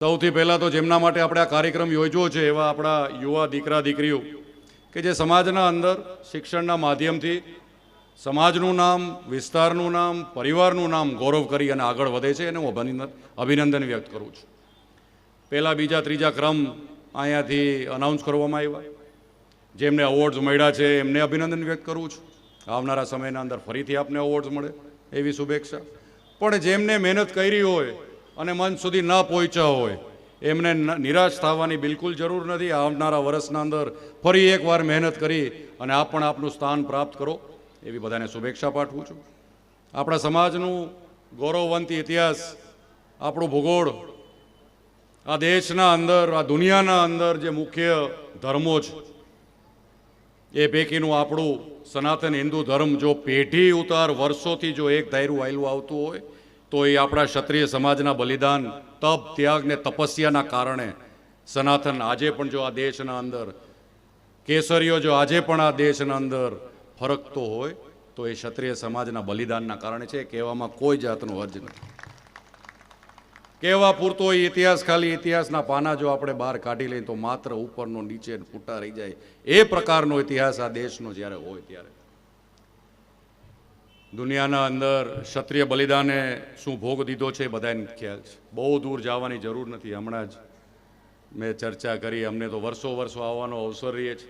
સૌથી પહેલાં તો જેમના માટે આપણે આ કાર્યક્રમ યોજ્યો છે એવા આપણા યુવા દીકરા, દીકરીઓ કે જે સમાજના અંદર શિક્ષણના માધ્યમથી સમાજનું નામ, વિસ્તારનું નામ, પરિવારનું નામ ગૌરવ કરી અને આગળ વધે છે એને હું અભિનંદન વ્યક્ત કરું છું. પહેલાં બીજા, ત્રીજા ક્રમ અહીંયાથી અનાઉન્સ કરવામાં આવ્યા. જેમને અવોર્ડ્સ મળ્યા છે એમને અભિનંદન વ્યક્ત કરું છું. આવનારા સમયના અંદર ફરીથી આપને અવોર્ડ્સ મળે એવી શુભેચ્છા. પણ જેમને મહેનત કરી હોય અને મન સુધી ન પહોંચ્યા હોય. એમને નિરાશ થવાની બિલકુલ જરૂર નથી આવનારા વર્ષના અંદર ફરી એકવાર મહેનત કરી અને આપ પણ આપનું સ્થાન પ્રાપ્ત કરો. એવી બધાને શુભેચ્છા પાઠવું છું. આપણા સમાજનું ગૌરવવંતી ઇતિહાસ, આપણું ભૂગોળ, આ દેશના અંદર, આ દુનિયાના અંદર જે મુખ્ય ધર્મો છે, એ પૈકીનું આપણું સનાતન હિન્દુ ધર્મ જો પેઢી ઉતાર વર્ષોથી જો એક ધાયરું આયલું આવતું હોય તો એ આપણા ક્ષત્રિય સમાજના બલિદાન, તપ, ત્યાગ ને તપસ્યાના કારણે. સનાતન આજે પણ જો આ દેશના અંદર, કેસરીઓ જો આજે પણ આ દેશના અંદર ફરકતો હોય, તો એ ક્ષત્રિય સમાજના બલિદાનના કારણે છે. કહેવામાં કોઈ જાતનો અર્જ નથી. કહેવા પૂરતો એ ઇતિહાસ, ખાલી ઇતિહાસના પાના જો આપણે બહાર કાઢી લઈએ તો માત્ર ઉપરનો નીચે ફૂટા રહી જાય. એ પ્રકારનો ઇતિહાસ આ દેશનો જ્યારે હોય ત્યારે. દુનિયાના અંદર ક્ષત્રિય બલિદાને શું ભોગ દીધો છે એ બધાને ખ્યાલ છે. બહુ દૂર જવાની જરૂર નથી. હમણાં જ મેં ચર્ચા કરી, અમને તો વર્ષો વર્ષો આવવાનો અવસર રહીએ છે.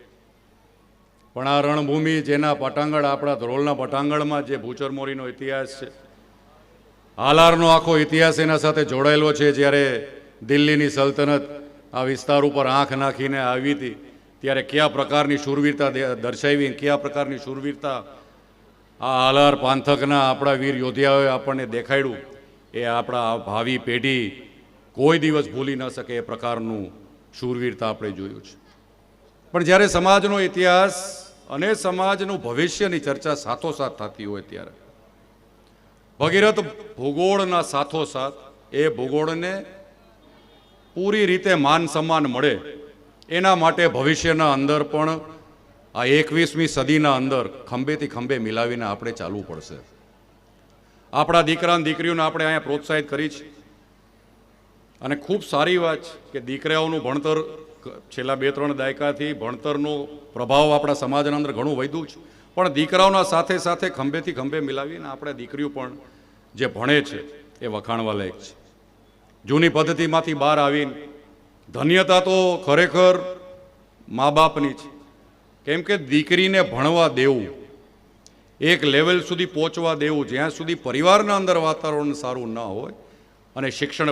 પણ આ રણભૂમિ જેના પટાંગણ, આપણા ધ્રોલના પટાંગણમાં જે ભૂચરમોરીનો ઇતિહાસ છે, હાલારનો આખો ઇતિહાસ એના સાથે જોડાયેલો છે. જ્યારે દિલ્હીની સલ્તનત આ વિસ્તાર ઉપર આંખ નાખીને આવી હતી, ત્યારે કયા પ્રકારની શૂરવીરતા દર્શાવી કયા પ્રકારની શૂરવીરતા આ આલાર પાંથકના આપણા વીર યોદ્ધાઓએ આપણને દેખાડ્યું. એ આપણા ભાવિ પેઢી કોઈ દિવસ ભૂલી ન શકે એ પ્રકારનું શૂરવીરતા આપણે જોયું છે. પણ જ્યારે સમાજનો ઇતિહાસ અને સમાજનું ભવિષ્યની ચર્ચા સાથોસાથ થતી હોય ત્યારે, ભગીરથ ભૂગોળના સાથોસાથ એ ભૂગોળને પૂરી રીતે માન સન્માન મળે એના માટે ભવિષ્યના અંદર પણ આ એકવીસમી સદીના અંદર ખંભેથી ખંભે મિલાવીને આપણે ચાલવું પડશે. આપણા દીકરા દીકરીઓને આપણે અહીંયા પ્રોત્સાહિત કરી છે. અને ખૂબ સારી વાત છે કે દીકરાઓનું ભણતર છેલ્લા બે ત્રણ દાયકાથી ભણતરનો પ્રભાવ આપણા સમાજના અંદર ઘણું વધ્યું છે. પણ દીકરાઓના સાથે સાથે ખંભેથી ખંભે મિલાવીને આપણે દીકરીઓ પણ જે ભણે છે એ વખાણવા લાયક છે. જૂની પદ્ધતિમાંથી બહાર આવીને ધન્યતા તો ખરેખર મા બાપની છે. કેમ કે દીકરીને ભણવા દેવું, એક લેવલ સુધી પહોંચવા દેવું, જ્યાં સુધી પરિવારના અંદર વાતાવરણ સારું ન હોય અને શિક્ષણ